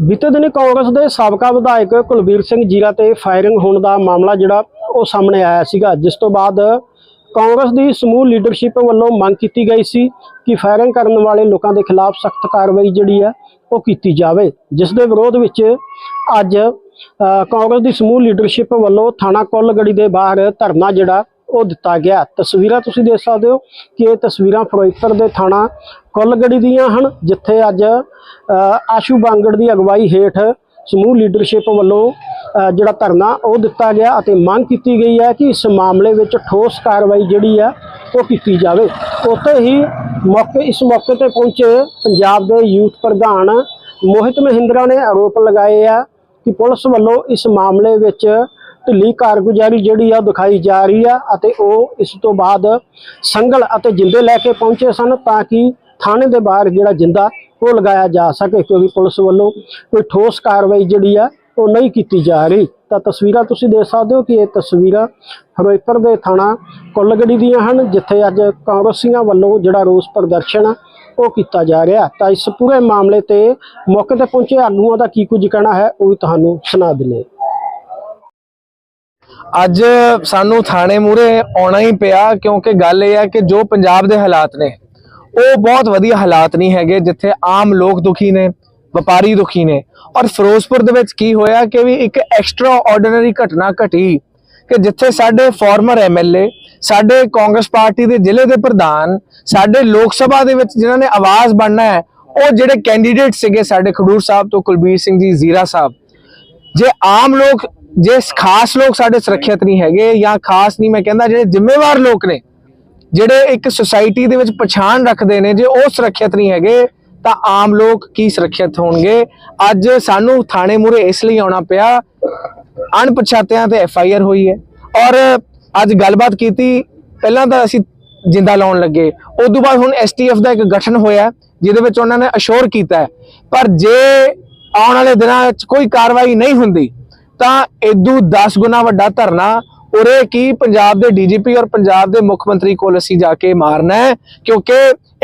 ਬੀਤੇ ਦਿਨੀ ਕਾਂਗਰਸ ਦੇ ਸਾਬਕਾ ਵਿਧਾਇਕ ਕੁਲਬੀਰ ਸਿੰਘ ਜੀਰਾ ਤੇ ਫਾਇਰਿੰਗ ਹੋਣ ਦਾ ਮਾਮਲਾ ਜਿਹੜਾ ਉਹ ਸਾਹਮਣੇ ਆਇਆ ਸੀਗਾ ਜਿਸ ਤੋਂ ਬਾਅਦ ਕਾਂਗਰਸ ਦੀ ਸਮੂਹ ਲੀਡਰਸ਼ਿਪ ਵੱਲੋਂ ਮੰਗ ਕੀਤੀ ਗਈ ਸੀ ਕਿ ਫਾਇਰਿੰਗ ਕਰਨ ਵਾਲੇ ਲੋਕਾਂ ਦੇ ਖਿਲਾਫ ਸਖਤ ਕਾਰਵਾਈ ਜਿਹੜੀ ਹੈ ਉਹ ਕੀਤੀ ਜਾਵੇ ਜਿਸ ਦੇ ਵਿਰੋਧ ਵਿੱਚ ਅੱਜ ਅ, ਕਾਂਗਰਸ ਦੀ ਸਮੂਹ ਲੀਡਰਸ਼ਿਪ ਵੱਲੋਂ ਥਾਣਾ ਕੁੱਲਗੜੀ ਦੇ ਬਾਹਰ ਧਰਨਾ ਜਿਹੜਾ ਉਹ ਦਿੱਤਾ ਗਿਆ। ਤਸਵੀਰਾਂ ਤੁਸੀਂ ਦੇਖ ਸਕਦੇ ਹੋ ਕਿ ਇਹ ਤਸਵੀਰਾਂ ਫਿਰੋਜ਼ਪੁਰ ਦੇ ਥਾਣਾ ਕੁੱਲਗੜੀ ਦੀਆਂ ਹਨ, ਜਿੱਥੇ ਅੱਜ ਆਸ਼ੂ ਬਾਂਗੜ ਦੀ ਅਗਵਾਈ ਹੇਠ ਸਮੂਹ ਲੀਡਰਸ਼ਿਪ ਵੱਲੋਂ ਜਿਹੜਾ ਧਰਨਾ ਉਹ ਦਿੱਤਾ ਗਿਆ ਅਤੇ ਮੰਗ ਕੀਤੀ ਗਈ ਹੈ ਕਿ ਇਸ ਮਾਮਲੇ ਵਿੱਚ ਠੋਸ ਕਾਰਵਾਈ ਜਿਹੜੀ ਆ ਉਹ ਕੀਤੀ ਜਾਵੇ। ਉੱਥੇ ਹੀ ਮੌਕੇ, ਇਸ ਮੌਕੇ ਤੇ ਪਹੁੰਚੇ ਪੰਜਾਬ ਦੇ ਯੂਥ ਪ੍ਰਧਾਨ ਮੋਹਿਤ ਮਹਿੰਦਰਾ ਨੇ ਆਰੋਪ ਲਗਾਏ ਆ ਕਿ ਪੁਲਿਸ ਵੱਲੋਂ ਇਸ ਮਾਮਲੇ ਵਿੱਚ ਢਿੱਲੀ ਕਾਰਗੁਜ਼ਾਰੀ ਜਿਹੜੀ ਆ ਉਹ ਦਿਖਾਈ ਜਾ ਰਹੀ ਆ ਅਤੇ ਉਹ ਇਸ ਤੋਂ ਬਾਅਦ ਸੰਗਲ ਅਤੇ ਜਿੰਦੇ ਲੈ ਕੇ ਪਹੁੰਚੇ ਸਨ ਤਾਂ ਕਿ ਥਾਣੇ ਦੇ ਬਾਹਰ ਜਿਹੜਾ ਜਿੰਦਾ ਉਹ ਲਗਾਇਆ ਜਾ ਸਕੇ, ਕਿਉਂਕਿ ਪੁਲਿਸ ਵੱਲੋਂ ਕੋਈ ਠੋਸ ਕਾਰਵਾਈ ਜਿਹੜੀ ਆ ਉਹ ਨਹੀਂ ਕੀਤੀ ਜਾ ਰਹੀ। ਤਾਂ ਤਸਵੀਰਾਂ ਤੁਸੀਂ ਦੇਖ ਸਕਦੇ ਹੋ ਕਿ ਇਹ ਤਸਵੀਰਾਂ ਫਿਰੋਜ਼ਪੁਰ ਦੇ ਥਾਣਾ ਕੁੱਲਗੜੀ ਦੀਆਂ ਹਨ, ਜਿੱਥੇ ਅੱਜ ਕਾਂਗਰਸੀਆਂ ਵੱਲੋਂ ਜਿਹੜਾ ਰੋਸ ਪ੍ਰਦਰਸ਼ਨ ਉਹ ਕੀਤਾ ਜਾ ਰਿਹਾ। ਤਾਂ ਇਸ ਪੂਰੇ ਮਾਮਲੇ ਤੇ ਮੌਕੇ ਤੇ ਪਹੁੰਚੇ ਆਗੂਆਂ ਦਾ ਕੀ ਕੁਝ ਕਹਿਣਾ ਹੈ, ਉਹ ਵੀ ਤੁਹਾਨੂੰ ਸੁਣਾ ਦਿੰਦੇ ਅੱਜ ਸਾਨੂੰ ਥਾਣੇ ਮੂਰੇ ਆਉਣਾ ਹੀ ਪਿਆ, ਕਿਉਂਕਿ ਗੱਲ ਇਹ ਹੈ ਕਿ ਜੋ ਪੰਜਾਬ ਦੇ ਹਾਲਾਤ ਨੇ ਉਹ ਬਹੁਤ ਵਧੀਆ ਹਾਲਾਤ ਨਹੀਂ ਹੈਗੇ ਜਿੱਥੇ ਆਮ ਲੋਕ ਦੁਖੀ ਨੇ, ਵਪਾਰੀ ਦੁਖੀ ਨੇ। ਔਰ ਫਿਰੋਜ਼ਪੁਰ ਦੇ ਵਿੱਚ ਕੀ ਹੋਇਆ ਕਿ ਵੀ ਇੱਕ ਐਕਸਟਰਾ ਆਰਡੀਨਰੀ ਘਟਨਾ ਘਟੀ ਕਿ ਜਿੱਥੇ ਸਾਡੇ ਫਾਰਮਰ ਐਮਐਲਏ ਸਾਡੇ ਕਾਂਗਰਸ ਪਾਰਟੀ ਦੇ ਜ਼ਿਲ੍ਹੇ ਦੇ ਪ੍ਰਧਾਨ, ਸਾਡੇ ਲੋਕ ਸਭਾ ਦੇ ਵਿੱਚ ਜਿਨ੍ਹਾਂ ਨੇ ਆਵਾਜ਼ ਬਣਨਾ ਹੈ, ਉਹ ਜਿਹੜੇ ਕੈਂਡੀਡੇਟ ਸੀਗੇ ਸਾਡੇ ਖਡੂਰ ਸਾਹਿਬ ਤੋਂ ਕੁਲਬੀਰ ਸਿੰਘ ਜੀ, ਜ਼ੀਰਾ ਸਾਹਿਬ। ਜੇ ਆਮ ਲੋਕ, ਜੇ ਖਾਸ ਲੋਕ ਸਾਡੇ ਸੁਰੱਖਿਅਤ ਨਹੀਂ ਹੈਗੇ ਜਾਂ ਖਾਸ ਨਹੀਂ, ਮੈਂ ਕਹਿੰਦਾ ਜਿਹੜੇ ਜ਼ਿੰਮੇਵਾਰ ਲੋਕ ਨੇ ਜਿਹੜੇ ਇੱਕ ਸੁਸਾਇਟੀ ਦੇ ਵਿੱਚ ਪਛਾਣ ਰੱਖਦੇ ਨੇ, ਜੇ ਉਹ ਸੁਰੱਖਿਅਤ ਨਹੀਂ ਹੈਗੇ, ਤਾਂ ਆਮ ਲੋਕ ਕੀ ਸੁਰੱਖਿਅਤ ਹੋਣਗੇ? ਅੱਜ ਸਾਨੂੰ ਥਾਣੇ ਮੂਰੇ ਇਸ ਲਈ ਆਉਣਾ ਪਿਆ, ਅਣਪਛਾਤਿਆਂ ਤੇ ਐਫ ਆਈ ਆਰ ਹੋਈ ਹੈ। ਔਰ ਅੱਜ ਗੱਲਬਾਤ ਕੀਤੀ, ਪਹਿਲਾਂ ਤਾਂ ਅਸੀਂ ਜਿੰਦਾ ਲਾਉਣ ਲੱਗੇ। ਉਸ ਤੋਂ ਬਾਅਦ ਹੁਣ ਐਸਟੀਐਫ ਦਾ ਇੱਕ ਗਠਨ ਹੋਇਆ, ਜਿਹਦੇ ਵਿੱਚ ਉਹਨਾਂ ਨੇ ਅਸ਼ੋਰ ਕੀਤਾ ਪਰ ਜੇ ਆਉਣ ਵਾਲੇ ਦਿਨਾਂ ਵਿੱਚ ਕੋਈ ਕਾਰਵਾਈ ਨਹੀਂ ਹੁੰਦੀ, ਤਾਂ ਇਦੋਂ 10 ਗੁਣਾ ਵੱਡਾ ਧਰਨਾ ਉਰੇ ਕੀ ਪੰਜਾਬ ਦੇ ਡੀਜੀਪੀ ਔਰ ਪੰਜਾਬ ਦੇ ਮੁੱਖ ਮੰਤਰੀ ਕੋਲ ਅਸੀਂ ਜਾ ਕੇ ਮਾਰਨਾ ਹੈ? ਕਿਉਂਕਿ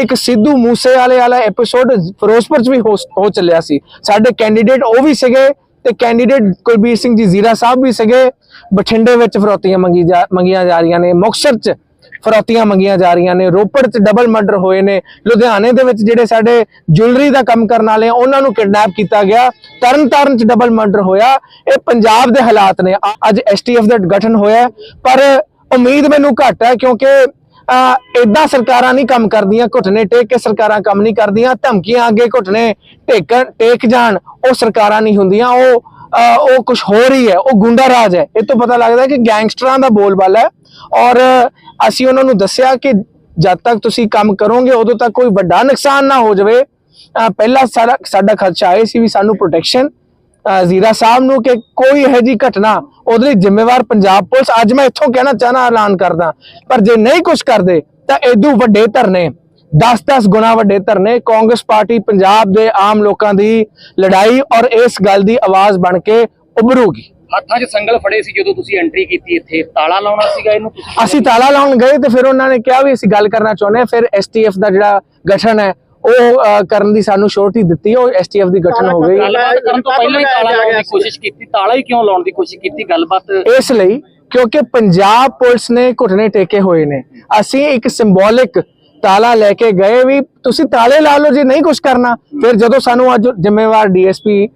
ਇੱਕ ਸਿੱਧੂ ਮੂਸੇ ਵਾਲੇ ਵਾਲਾ ਐਪੀਸੋਡ ਫਿਰੋਜ਼ਪੁਰ ਚ ਵੀ ਹੋ ਚੱਲਿਆ ਸੀ। ਸਾਡੇ ਕੈਂਡੀਡੇਟ ਉਹ ਵੀ ਸੀਗੇ ਤੇ ਕੈਂਡੀਡੇਟ ਕੁਲਬੀਰ ਸਿੰਘ ਜੀ ਜ਼ੀਰਾ ਸਾਹਿਬ ਵੀ ਸੀਗੇ। ਬਠਿੰਡੇ ਵਿੱਚ ਫਰੋਤੀਆਂ ਮੰਗੀ ਜਾ ਮੰਗੀਆਂ ਜਾ ਰਹੀਆਂ ਨੇ ਮੁਕਤਸਰ ਚ। ਫਰੋਤੀਆਂ ਮੰਗੀਆਂ ਜਾ ਰਹੀਆਂ ਨੇ ਰੋਪੜ ਚ ਡਬਲ ਮਰਡਰ ਹੋਏ ਨੇ ਲੁਧਿਆਣੇ ਦੇ ਵਿੱਚ ਜਿਹੜੇ ਸਾਡੇ ਜੁਐਲਰੀ ਦਾ ਕੰਮ ਕਰਨ ਵਾਲੇ ਆ, ਉਹਨਾਂ ਨੂੰ ਕਿਡਨੈਪ ਕੀਤਾ ਗਿਆ ਤਰਨਤਾਰਨ ਚ ਡਬਲ ਮਰਡਰ ਹੋਇਆ ਇਹ ਪੰਜਾਬ ਦੇ ਹਾਲਾਤ ਨੇ ਅ- ਅੱਜ ਐਸਟੀਐਫ ਦਾ ਗਠਨ ਹੋਇਆ ਪਰ ਉਮੀਦ ਮੈਨੂੰ ਘੱਟ ਹੈ ਕਿਉਂਕਿ ਇਦਾਂ ਸਰਕਾਰਾਂ ਨਹੀਂ ਕੰਮ ਕਰਦੀਆਂ ਘੁੱਟਨੇ ਟੇਕ ਕੇ ਸਰਕਾਰਾਂ ਕੰਮ ਨਹੀਂ ਕਰਦੀਆਂ ਧਮਕੀਆਂ ਅੱਗੇ ਘੁੱਟਨੇ ਟੇਕ ਟੇਕ ਜਾਣ ਉਹ ਸਰਕਾਰਾਂ ਨਹੀਂ ਹੁੰਦੀਆਂ ਉਹ ਉਹ ਕੁਝ ਹੋਰ ਹੀ ਹੈ ਉਹ ਗੁੰਡਾ ਰਾਜ ਹੈ ਇਹ ਤੋਂ ਪਤਾ ਲੱਗਦਾ ਕਿ ਗੈਂਗਸਟਰਾਂ ਦਾ ਬੋਲਬਾਲਾ ਹੈ ਔਰ ਅਸੀਂ ਉਹਨਾਂ ਨੂੰ ਦੱਸਿਆ ਕਿ ਜਦ ਤੱਕ ਤੁਸੀਂ ਕੰਮ ਕਰੋਗੇ ਉਦੋਂ ਤੱਕ ਕੋਈ ਵੱਡਾ ਨੁਕਸਾਨ ਨਾ ਹੋ ਜਾਵੇ। ਅ, ਪਹਿਲਾ ਸਾਡਾ ਸਾਡਾ ਖਰਚਾ ਇਹ ਸੀ ਵੀ ਸਾਨੂੰ ਪ੍ਰੋਟੈਕਸ਼ਨ ਜ਼ੀਰਾ ਸਾਹਿਬ ਨੂੰ ਕਿ ਕੋਈ ਇਹੋ ਜੀ ਘਟਨਾ ਉਹਦੇ ਲਈ ਜ਼ਿੰਮੇਵਾਰ ਪੰਜਾਬ ਪੁਲਿਸ ਅੱਜ ਮੈਂ ਇੱਥੋਂ ਕਹਿਣਾ ਚਾਹਨਾ ਐਲਾਨ ਕਰਦਾ। ਪਰ ਜੇ ਨਹੀਂ ਕੁਝ ਕਰਦੇ ਤਾਂ ਇਦੋਂ ਵੱਡੇ ਧਰਨੇ 10-10 ਗੁਣਾ ਵੱਡੇ ਧਰਨੇ ਕਾਂਗਰਸ ਪਾਰਟੀ ਪੰਜਾਬ ਦੇ ਆਮ ਲੋਕਾਂ ਦੀ ਲੜਾਈ ਔਰ ਇਸ ਗੱਲ ਦੀ ਆਵਾਜ਼ ਬਣ ਕੇ ਉਭਰੂਗੀ। ਹੱਥਾਂ 'ਚ ਸੰਗਲ ਫੜੇ ਸੀ ਜਦੋਂ ਤੁਸੀਂ ਐਂਟਰੀ ਕੀਤੀ ਇੱਥੇ? ਤਾਲਾ ਲਾਉਣਾ ਸੀਗਾ ਇਹਨੂੰ ਤੁਸੀਂ ਅਸੀਂ ਤਾਲਾ ਲਾਉਣ ਗਏ ਤੇ ਫਿਰ ਉਹਨਾਂ ਨੇ ਕਿਹਾ ਵੀ ਅਸੀਂ ਗੱਲ ਕਰਨਾ ਚਾਹੁੰਦੇ ਹਾਂ। ਫਿਰ ਐਸਟੀਐਫ ਦਾ ਜਿਹੜਾ ਗਠਨ ਹੈ ਉਹ ਕਰਨ ਦੀ ਸਾਨੂੰ ਸ਼ੋਰਟੀ ਦਿੱਤੀ ਉਹ ਐਸਟੀਐਫ ਦੀ ਗਠਨ ਹੋ ਗਈ। ਗੱਲਬਾਤ ਕਰਨ ਤੋਂ ਪਹਿਲਾਂ ਹੀ ਤਾਲਾ ਲਾਉਣ ਦੀ ਕੋਸ਼ਿਸ਼ ਕੀਤੀ। ਤਾਲਾ ਹੀ ਕਿਉਂ ਲਾਉਣ ਦੀ ਕੋਸ਼ਿਸ਼ ਕੀਤੀ? ਗੱਲਬਾਤ ਇਸ ਲਈ ਕਿਉਂਕਿ ਪੰਜਾਬ ਪੁਲਿਸ ਨੇ ਘੁਟਨੇ ਟੇਕੇ ਹੋਏ ਨੇ। ਅਸੀਂ ਇੱਕ ਸਿੰਬੋਲਿਕ ਤਾਲਾ ਲੈ ਕੇ ਗਏ ਵੀ ਤੁਸੀਂ ਤਾਲੇ ਲਾ ਲਓ ਜੇ ਨਹੀਂ ਕੁਝ ਕਰਨਾ ਫਿਰ ਜਦੋਂ ਸਾਨੂੰ ਅੱਜ ਜ਼ਿੰਮੇਵਾਰ ਡੀਐਸਪੀ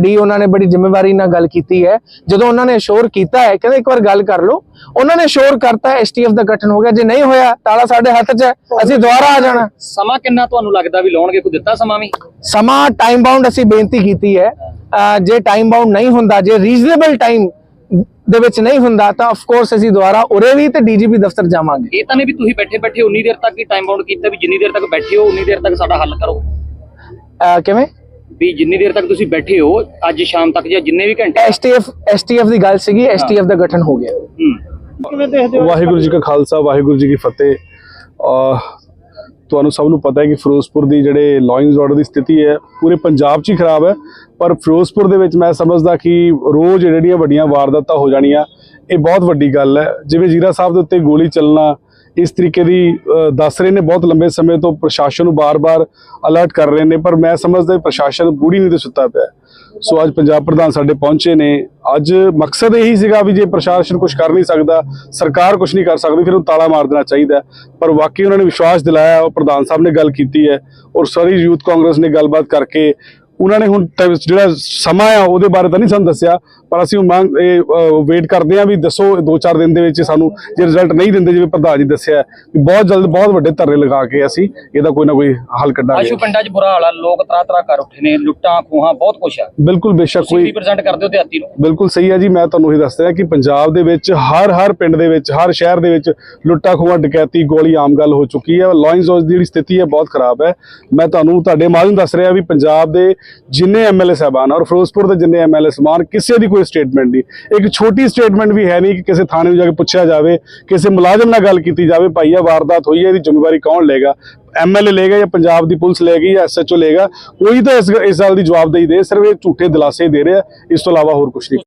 ਡੀ ਉਹਨਾਂ ਨੇ ਬੜੀ ਜ਼ਿੰਮੇਵਾਰੀ ਨਾਲ ਗੱਲ ਕੀਤੀ ਹੈ। ਜਦੋਂ ਉਹਨਾਂ ਨੇ ਅਸ਼ੋਰ ਕੀਤਾ ਹੈ ਕਹਿੰਦੇ ਇੱਕ ਵਾਰ ਗੱਲ ਕਰ ਲਓ। ਉਹਨਾਂ ਨੇ ਅਸ਼ੋਰ ਕਰਤਾ ਐਸਟੀਐਫ ਦਾ ਗਠਨ ਹੋ ਗਿਆ। ਜੇ ਨਹੀਂ ਹੋਇਆ ਤਾਲਾ ਸਾਡੇ ਹੱਥ 'ਚ ਹੈ। ਅਸੀਂ ਦੁਬਾਰਾ ਆ ਜਾਣਾ। ਸਮਾਂ ਕਿੰਨਾ ਤੁਹਾਨੂੰ ਲੱਗਦਾ ਵੀ ਲਾਉਣਗੇ? ਕੋਈ ਦਿੱਤਾ ਸਮਾਂ ਵੀ? ਸਮਾਂ ਟਾਈਮ ਬਾਉਂਡ ਅਸੀਂ ਬੇਨਤੀ ਕੀਤੀ ਹੈ। ਜੇ ਟਾਈਮ ਬਾਉਂਡ ਨਹੀਂ ਹੁੰਦਾ ਜੇ ਰੀਜ਼ਨੇਬਲ ਟਾਈਮ ਦੇ ਵਿੱਚ ਨਹੀਂ ਹੁੰਦਾ ਤਾਂ ਆਫ ਕੋਰਸ ਅਸੀਂ ਦੁਬਾਰਾ ਉਰੇ ਵੀ ਤੇ ਡੀਜੀਪੀ ਦਫ਼ਤਰ ਜਾਵਾਂਗੇ। ਇਹ ਤਾਂ ਨਹੀਂ ਵੀ ਤੁਸੀਂ ਬੈਠੇ ਬੈਠੇ ਉਨੀ ਦੇਰ ਤੱਕ ਹੀ ਟਾਈਮ ਬਾਉਂਡ ਕੀਤਾ ਵੀ ਜਿੰਨੀ ਦੇਰ ਤੱਕ ਬੈਠੇ ਹੋ ਉਨੀ ਦੇਰ ਤੱਕ ਸਾਡਾ ਹੱਲ ਕਰੋ। ਕਿਵੇਂ? ਵੀ ਜਿੰਨੀ ਦੇਰ ਤੱਕ ਤੁਸੀਂ ਬੈਠੇ ਹੋ ਅੱਜ ਸ਼ਾਮ ਤੱਕ ਜਾਂ ਜਿੰਨੇ ਵੀ ਘੰਟੇ ਐਸਟੀਐਫ ਐਸਟੀਐਫ ਦੀ ਗੱਲ ਸੀਗੀ ਐਸਟੀਐਫ ਦਾ ਗਠਨ ਹੋ ਗਿਆ। ਹੂੰ। ਕਿਵੇਂ ਦੇਖਦੇ ਹੋ ਵਾਹਿਗੁਰੂ ਜੀ ਕਾ ਖਾਲਸਾ ਵਾਹਿਗੁਰੂ ਜੀ ਕੀ ਫਤਿਹ। ਤੁਹਾਨੂੰ ਸਭ ਨੂੰ ਪਤਾ ਹੈ ਕਿ ਫਿਰੋਜ਼ਪੁਰ ਦੀ ਜਿਹੜੇ ਲਾਇਨਸ ਆਰਡਰ ਦੀ ਸਥਿਤੀ ਹੈ ਪੂਰੇ ਪੰਜਾਬ 'ਚ ਹੀ ਖਰਾਬ ਹੈ। ਪਰ ਫਿਰੋਜ਼ਪੁਰ ਦੇ ਵਿੱਚ ਮੈਂ ਸਮਝਦਾ ਕਿ ਰੋਜ਼ ਜਿਹੜੀਆਂ ਵੱਡੀਆਂ ਵਾਰਦਾਤਾਂ ਹੋ ਜਾਣੀਆਂ ਇਹ ਬਹੁਤ ਵੱਡੀ ਗੱਲ ਹੈ। ਜਿਵੇਂ ਜੀਰਾ ਸਾਹਿਬ ਦੇ ਉੱਤੇ ਗੋਲੀ ਚੱਲਣਾ ਇਸ ਤਰੀਕੇ ਦੀ ਦੱਸ ਰਹੇ ਨੇ, ਬਹੁਤ ਲੰਬੇ ਸਮੇਂ ਤੋਂ ਪ੍ਰਸ਼ਾਸਨ ਨੂੰ ਬਾਰ-ਬਾਰ ਅਲਰਟ ਕਰ ਰਹੇ ਨੇ, ਪਰ ਮੈਂ ਸਮਝਦਾ ਪ੍ਰਸ਼ਾਸਨ ਬੂੜੀ ਨਹੀਂ ਤੇ ਸੁੱਤਾ ਪਿਆ ਸੋ ਅੱਜ ਪੰਜਾਬ ਪ੍ਰਧਾਨ ਸਾਡੇ ਪਹੁੰਚੇ ਨੇ। ਅੱਜ ਮਕਸਦ ਇਹੀ ਸੀਗਾ ਵੀ ਜੇ ਪ੍ਰਸ਼ਾਸਨ ਕੁਝ ਕਰ ਨਹੀਂ ਸਕਦਾ, ਸਰਕਾਰ ਕੁਝ ਨਹੀਂ ਕਰ ਸਕਦੀ, ਫਿਰ ਉਹ ਤਾਲਾ ਮਾਰ ਦੇਣਾ ਚਾਹੀਦਾ ਪਰ ਵਾਕਈ ਉਹਨਾਂ ਨੇ ਵਿਸ਼ਵਾਸ ਦਿਲਾਇਆ, ਉਹ ਪ੍ਰਧਾਨ ਸਾਹਿਬ ਨੇ ਗੱਲ ਕੀਤੀ ਹੈ ਔਰ ਸਾਰੀ ਯੂਥ ਕਾਂਗਰਸ ਨੇ ਗੱਲਬਾਤ ਕਰਕੇ, ਉਹਨਾਂ ਨੇ ਹੁਣ ਜਿਹੜਾ ਸਮਾਂ ਆ, ਉਹਦੇ ਬਾਰੇ ਤਾਂ ਨਹੀਂ ਸਾਨੂੰ ਦੱਸਿਆ ਪਰ ਅਸੀਂ ਮੰਗ ਇਹ ਵੇਟ ਕਰਦੇ ਆ ਵੀ ਦੱਸੋ ਦੋ ਚਾਰ ਦਿਨ ਦੇ ਵਿੱਚ ਸਾਨੂੰ ਜੇ ਰਿਜ਼ਲਟ ਨਹੀਂ ਦਿੰਦੇ ਜਿਵੇਂ ਪ੍ਰਧਾਨ ਜੀ ਦੱਸਿਆ ਵੀ ਬਹੁਤ ਜਲਦ ਬਹੁਤ ਵੱਡੇ ਧਰਨੇ ਲਗਾ ਕੇ ਅਸੀਂ ਇਹਦਾ ਕੋਈ ਨਾ ਕੋਈ ਹੱਲ ਕੱਢਾਂਗੇ। ਆਸ਼ੂ ਪਿੰਡਾਂ 'ਚ ਬੁਰਾ ਹਾਲ ਆ ਲੋਕ ਤਰਾ ਤਰਾ ਕਰ ਉੱਠੇ ਨੇ ਲੁੱਟਾਂ ਖੋਹਾਂ ਬਹੁਤ ਕੁਛ ਆ। ਬਿਲਕੁਲ ਬੇਸ਼ੱਕ ਕੋਈ ਰਿਪਰੈਜ਼ੈਂਟ ਕਰਦੇ ਹੋ ਦਿਹਾਤੀ ਨੂੰ। ਬਿਲਕੁਲ ਸਹੀ ਹੈ ਜੀ ਮੈਂ ਤੁਹਾਨੂੰ ਇਹ ਦੱਸ ਰਿਹਾ ਕਿ ਪੰਜਾਬ ਦੇ ਵਿੱਚ ਹਰ ਹਰ ਪਿੰਡ ਦੇ ਵਿੱਚ ਹਰ ਸ਼ਹਿਰ ਦੇ ਵਿੱਚ ਲੁੱਟਾ ਖੋਹਾਂ ਡਕੈਤੀ ਗੋਲੀ ਆਮ ਗੱਲ ਹੋ ਚੁੱਕੀ ਹੈ। ਲਾਇਨਸ ਹਾਊਸ ਦੀ ਜਿਹੜੀ ਸਥਿਤੀ ਹੈ ਬਹੁਤ ਖਰਾਬ ਹੈ। ਮੈਂ ਤੁਹਾਨੂੰ ਤੁਹਾਡੇ ਮਾਧਿਅਮ ਦੱਸ ਰਿਹਾ ਵੀ ਪੰਜਾਬ ਦੇ ਜਿੰਨੇ ਐਮਐਲਏ ਸਾਹਿਬਾਨ ਔਰ ਫਿਰੋਜ਼ਪੁਰ ਦੇ ਜਿੰਨੇ ਐਮਐਲਏ ਸਮਾਨ ਕਿਸੇ ਦੀ ਕੋਈ ਸਟੇਟਮੈਂਟ ਨਹੀਂ। ਇੱਕ ਛੋਟੀ ਸਟੇਟਮੈਂਟ ਵੀ ਹੈ ਨਹੀਂ ਕਿ ਕਿਸੇ ਥਾਣੇ ਨੂੰ ਜਾ ਕੇ ਪੁੱਛਿਆ ਜਾਵੇ, ਕਿਸੇ ਮੁਲਾਜ਼ਮ ਨਾਲ ਗੱਲ ਕੀਤੀ ਜਾਵੇ, ਭਾਈ ਇਹ ਵਾਰਦਾਤ ਹੋਈ ਹੈ, ਇਹਦੀ ਜ਼ਿੰਮੇਵਾਰੀ ਕੌਣ ਲਏਗਾ? ਐਮਐਲਏ ਲਏਗਾ ਜਾਂ ਪੰਜਾਬ ਦੀ ਪੁਲਿਸ ਲਏਗੀ ਜਾਂ ਐਸਐਚਓ ਲਏਗਾ? ਕੋਈ ਤਾਂ ਇਸ ਇਸ ਗੱਲ ਦੀ ਜਵਾਬਦੇਹੀ ਦੇ, ਸਿਰਫ ਇਹ ਝੂਠੇ ਦਿਲਾਸੇ ਦੇ ਰਿਹਾ, ਇਸ ਤੋਂ ਇਲਾਵਾ ਹੋਰ ਕੁਝ ਨਹੀਂ।